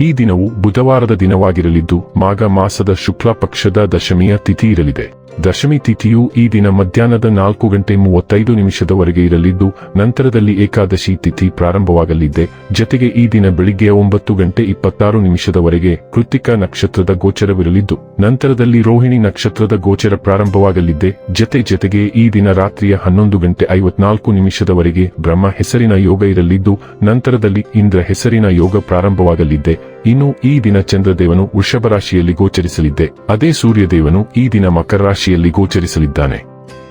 ಈ ದಿನವು ಬುಧವಾರದ ದಿನವಾಗಿರಲಿದ್ದು ಮಾಘ ಮಾಸದ ಶುಕ್ಲ ಪಕ್ಷದ ದಶಮಿಯ ತಿಥಿ ಇರಲಿದೆ. ದಶಮಿ ತಿಥಿಯು ಈ ದಿನ ಮಧ್ಯಾಹ್ನದ ನಾಲ್ಕು ಗಂಟೆ ಮೂವತ್ತೈದು ನಿಮಿಷದವರೆಗೆ ಇರಲಿದ್ದು, ನಂತರದಲ್ಲಿ ಏಕಾದಶಿ ತಿಥಿ ಪ್ರಾರಂಭವಾಗಲಿದೆ. ಜತೆಗೆ ಈ ದಿನ ಬೆಳಿಗ್ಗೆ ಒಂಬತ್ತು ಗಂಟೆ ಇಪ್ಪತ್ತಾರು ನಿಮಿಷದವರೆಗೆ ಕೃತಿಕ ನಕ್ಷತ್ರದ ಗೋಚರವಿರಲಿದ್ದು, ನಂತರದಲ್ಲಿ ರೋಹಿಣಿ ನಕ್ಷತ್ರದ ಗೋಚರ ಪ್ರಾರಂಭವಾಗಲಿದೆ. ಜತೆ ಜತೆಗೆ ಈ ದಿನ ರಾತ್ರಿಯ ಹನ್ನೊಂದು ಗಂಟೆ ಐವತ್ನಾಲ್ಕು ನಿಮಿಷದವರೆಗೆ ಬ್ರಹ್ಮ ಹೆಸರಿನ ಯೋಗ ಇರಲಿದ್ದು, ನಂತರದಲ್ಲಿ ಇಂದ್ರ ಹೆಸರಿನ ಯೋಗ ಪ್ರಾರಂಭವಾಗಲಿದೆ. ಇನ್ನು ಈ ದಿನ ಚಂದ್ರದೇವನು ವೃಷಭ ರಾಶಿಯಲ್ಲಿ ಗೋಚರಿಸಲಿದ್ದೆ. ಅದೇ ಸೂರ್ಯದೇವನು ಈ ದಿನ ಮಕರ ರಾಶಿಯಲ್ಲಿ ಗೋಚರಿಸಲಿದ್ದಾನೆ.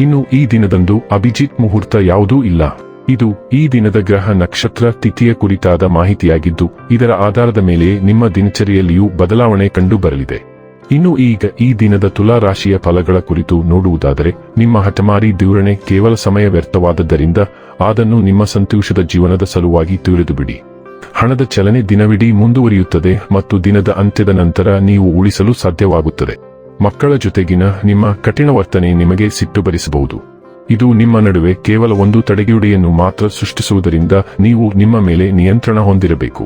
ಇನ್ನು ಈ ದಿನದಂದು ಅಭಿಜಿತ್ ಮುಹೂರ್ತ ಯಾವುದೂ ಇಲ್ಲ. ಇದು ಈ ದಿನದ ಗ್ರಹ ನಕ್ಷತ್ರ ತಿಥಿಯ ಕುರಿತಾದ ಮಾಹಿತಿಯಾಗಿದ್ದು, ಇದರ ಆಧಾರದ ಮೇಲೆ ನಿಮ್ಮ ದಿನಚರಿಯಲ್ಲಿಯೂ ಬದಲಾವಣೆ ಕಂಡು ಬರಲಿದೆ ಇನ್ನು ಈಗ ಈ ದಿನದ ತುಲಾ ರಾಶಿಯ ಫಲಗಳ ಕುರಿತು ನೋಡುವುದಾದರೆ, ನಿಮ್ಮ ಹಠಮಾರಿ ಧೋರಣೆ ಕೇವಲ ಸಮಯ ವ್ಯರ್ಥವಾದದ್ದರಿಂದ ಅದನ್ನು ನಿಮ್ಮ ಸಂತೋಷದ ಜೀವನದ ಸಲುವಾಗಿ ತಿಳಿದು ಬಿಡಿ. ಹಣದ ಚಲನೆ ದಿನವಿಡೀ ಮುಂದುವರಿಯುತ್ತದೆ ಮತ್ತು ದಿನದ ಅಂತ್ಯದ ನಂತರ ನೀವು ಉಳಿಸಲು ಸಾಧ್ಯವಾಗುತ್ತದೆ. ಮಕ್ಕಳ ಜೊತೆಗಿನ ನಿಮ್ಮ ಕಠಿಣ ವರ್ತನೆ ನಿಮಗೆ ಸಿಟ್ಟು ಬರಿಸಬಹುದು ಇದು ನಿಮ್ಮ ನಡುವೆ ಕೇವಲ ಒಂದು ತಡೆಗುಡೆಯನ್ನು ಮಾತ್ರ ಸೃಷ್ಟಿಸುವುದರಿಂದ ನೀವು ನಿಮ್ಮ ಮೇಲೆ ನಿಯಂತ್ರಣ ಹೊಂದಿರಬೇಕು.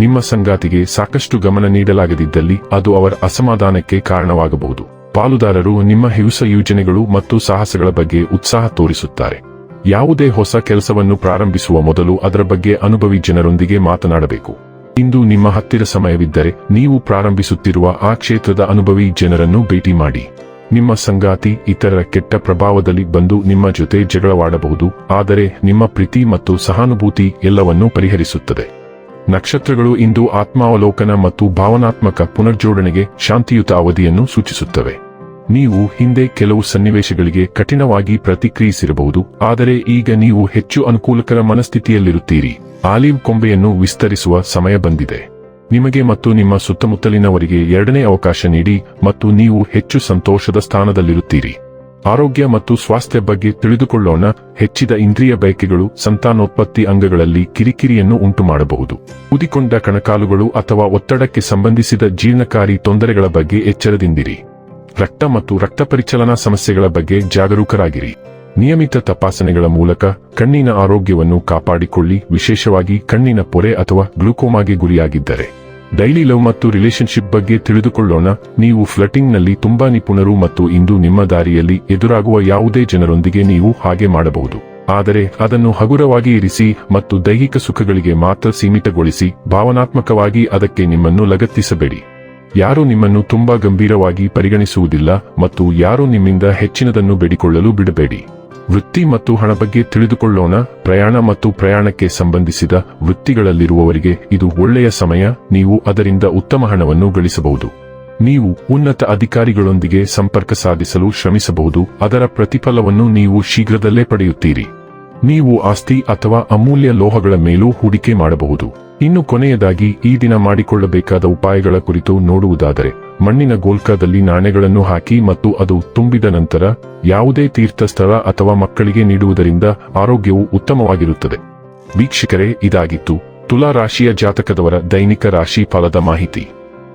ನಿಮ್ಮ ಸಂಗಾತಿಗೆ ಸಾಕಷ್ಟು ಗಮನ ನೀಡಲಾಗದಿದ್ದಲ್ಲಿ ಅದು ಅವರ ಅಸಮಾಧಾನಕ್ಕೆ ಕಾರಣವಾಗಬಹುದು. ಪಾಲುದಾರರು ನಿಮ್ಮ ಹಿಂಸ ಯೋಜನೆಗಳು ಮತ್ತು ಸಾಹಸಗಳ ಬಗ್ಗೆ ಉತ್ಸಾಹ ತೋರಿಸುತ್ತಾರೆ. ಯಾವುದೇ ಹೊಸ ಕೆಲಸವನ್ನು ಪ್ರಾರಂಭಿಸುವ ಮೊದಲು ಅದರ ಬಗ್ಗೆ ಅನುಭವಿ ಜನರೊಂದಿಗೆ ಮಾತನಾಡಬೇಕು. ಇಂದು ನಿಮ್ಮ ಹತ್ತಿರ ಸಮಯವಿದ್ದರೆ ನೀವು ಪ್ರಾರಂಭಿಸುತ್ತಿರುವ ಆ ಕ್ಷೇತ್ರದ ಅನುಭವಿ ಜನರನ್ನು ಭೇಟಿ ಮಾಡಿ. ನಿಮ್ಮ ಸಂಗಾತಿ ಇತರರ ಕೆಟ್ಟ ಪ್ರಭಾವದಲ್ಲಿ ಬಂದು ನಿಮ್ಮ ಜೊತೆ ಜಗಳವಾಡಬಹುದು, ಆದರೆ ನಿಮ್ಮ ಪ್ರೀತಿ ಮತ್ತು ಸಹಾನುಭೂತಿ ಎಲ್ಲವನ್ನೂ ಪರಿಹರಿಸುತ್ತದೆ. ನಕ್ಷತ್ರಗಳು ಇಂದು ಆತ್ಮಾವಲೋಕನ ಮತ್ತು ಭಾವನಾತ್ಮಕ ಪುನರ್ಜೋಡಣೆಗೆ ಶಾಂತಿಯುತ ಅವಧಿಯನ್ನು ಸೂಚಿಸುತ್ತವೆ. ನೀವು ಹಿಂದೆ ಕೆಲವು ಸನ್ನಿವೇಶಗಳಿಗೆ ಕಠಿಣವಾಗಿ ಪ್ರತಿಕ್ರಿಯಿಸಿರಬಹುದು, ಆದರೆ ಈಗ ನೀವು ಹೆಚ್ಚು ಅನುಕೂಲಕರ ಮನಸ್ಥಿತಿಯಲ್ಲಿರುತ್ತೀರಿ. ಆಲಿವ್ ಕೊಂಬೆಯನ್ನು ವಿಸ್ತರಿಸುವ ಸಮಯ ಬಂದಿದೆ. ನಿಮಗೆ ಮತ್ತು ನಿಮ್ಮ ಸುತ್ತಮುತ್ತಲಿನವರಿಗೆ ಎರಡನೇ ಅವಕಾಶ ನೀಡಿ ಮತ್ತು ನೀವು ಹೆಚ್ಚು ಸಂತೋಷದ ಸ್ಥಾನದಲ್ಲಿರುತ್ತೀರಿ. ಆರೋಗ್ಯ ಮತ್ತು ಸ್ವಾಸ್ಥ್ಯ ಬಗ್ಗೆ ತಿಳಿದುಕೊಳ್ಳೋಣ, ಹೆಚ್ಚಿದ ಇಂದ್ರಿಯ ಬಯಕೆಗಳು, ಸಂತಾನೋತ್ಪತ್ತಿ ಅಂಗಗಳಲ್ಲಿ ಕಿರಿಕಿರಿಯನ್ನು ಉಂಟುಮಾಡಬಹುದು. ಉದಿಕೊಂಡ ಕಣಕಾಲುಗಳು ಅಥವಾ ಒತ್ತಡಕ್ಕೆ ಸಂಬಂಧಿಸಿದ ಜೀರ್ಣಕಾರಿ ತೊಂದರೆಗಳ ಬಗ್ಗೆ ಎಚ್ಚರದಿಂದಿರಿ. ರಕ್ತ ಮತ್ತು ರಕ್ತ ಪರಿಚಲನಾ ಸಮಸ್ಯೆಗಳ ಬಗ್ಗೆ ಜಾಗರೂಕರಾಗಿರಿ. ನಿಯಮಿತ ತಪಾಸಣೆಗಳ ಮೂಲಕ ಕಣ್ಣಿನ ಆರೋಗ್ಯವನ್ನು ಕಾಪಾಡಿಕೊಳ್ಳಿ. ವಿಶೇಷವಾಗಿ ಕಣ್ಣಿನ ಪೊರೆ ಅಥವಾ ಗ್ಲೂಕೋಮಾಗೆ ಗುರಿಯಾಗಿದ್ದರೆ. ಡೈಲಿ ಲವ್ ಮತ್ತು ರಿಲೇಶನ್ಶಿಪ್ ಬಗ್ಗೆ ತಿಳಿದುಕೊಳ್ಳೋಣ. ನೀವು ಫ್ಲಟಿಂಗ್ನಲ್ಲಿ ತುಂಬಾ ನಿಪುಣರು ಮತ್ತು ಇಂದು ನಿಮ್ಮ ದಾರಿಯಲ್ಲಿ ಎದುರಾಗುವ ಯಾವುದೇ ಜನರೊಂದಿಗೆ ನೀವು ಹಾಗೆ ಮಾಡಬಹುದು. ಆದರೆ ಅದನ್ನು ಹಗುರವಾಗಿ ಇರಿಸಿ ಮತ್ತು ದೈಹಿಕ ಸುಖಗಳಿಗೆ ಮಾತ್ರ ಸೀಮಿತಗೊಳಿಸಿ, ಭಾವನಾತ್ಮಕವಾಗಿ ಅದಕ್ಕೆ ನಿಮ್ಮನ್ನು ಲಗತ್ತಿಸಬೇಡಿ. ಯಾರು ನಿಮ್ಮನ್ನು ತುಂಬಾ ಗಂಭೀರವಾಗಿ ಪರಿಗಣಿಸುವುದಿಲ್ಲ ಮತ್ತು ಯಾರು ನಿಮ್ಮಿಂದ ಹೆಚ್ಚಿನದನ್ನು ಬೇಡಿಕೊಳ್ಳಲು ಬಿಡಬೇಡಿ. ವೃತ್ತಿ ಮತ್ತು ಹಣ ಬಗ್ಗೆ ತಿಳಿದುಕೊಳ್ಳೋಣ. ಪ್ರಯಾಣ ಮತ್ತು ಪ್ರಯಾಣಕ್ಕೆ ಸಂಬಂಧಿಸಿದ ವೃತ್ತಿಗಳಲ್ಲಿರುವವರಿಗೆ ಇದು ಒಳ್ಳೆಯ ಸಮಯ. ನೀವು ಅದರಿಂದ ಉತ್ತಮ ಹಣವನ್ನು ಗಳಿಸಬಹುದು. ನೀವು ಉನ್ನತ ಅಧಿಕಾರಿಗಳೊಂದಿಗೆ ಸಂಪರ್ಕ ಸಾಧಿಸಲು ಶ್ರಮಿಸಬಹುದು. ಅದರ ಪ್ರತಿಫಲವನ್ನು ನೀವು ಶೀಘ್ರದಲ್ಲೇ ಪಡೆಯುತ್ತೀರಿ. ನೀವು ಆಸ್ತಿ ಅಥವಾ ಅಮೂಲ್ಯ ಲೋಹಗಳ ಮೇಲೂ ಹೂಡಿಕೆ ಮಾಡಬಹುದು. ಇನ್ನು ಕೊನೆಯದಾಗಿ, ಈ ದಿನ ಮಾಡಿಕೊಳ್ಳಬೇಕಾದ ಉಪಾಯಗಳ ಕುರಿತು ನೋಡುವುದಾದರೆ, ಮಣ್ಣಿನ ಗೋಲ್ಕಾದಲ್ಲಿ ನಾಣ್ಯಗಳನ್ನು ಹಾಕಿ ಮತ್ತು ಅದು ತುಂಬಿದ ನಂತರ, ಯಾವುದೇ ತೀರ್ಥಸ್ಥಳ ಅಥವಾ ಮಕ್ಕಳಿಗೆ ನೀಡುವುದರಿಂದ ಆರೋಗ್ಯವು ಉತ್ತಮವಾಗಿರುತ್ತದೆ. ವೀಕ್ಷಕರೇ, ಇದಾಗಿತ್ತು ತುಲಾ ರಾಶಿಯ ಜಾತಕದವರ ದೈನಿಕ ರಾಶಿ ಫಲದ ಮಾಹಿತಿ.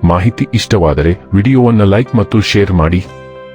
ಮಾಹಿತಿ ಇಷ್ಟವಾದರೆ, ವಿಡಿಯೋವನ್ನು ಲೈಕ್ ಮತ್ತು ಶೇರ್ ಮಾಡಿ.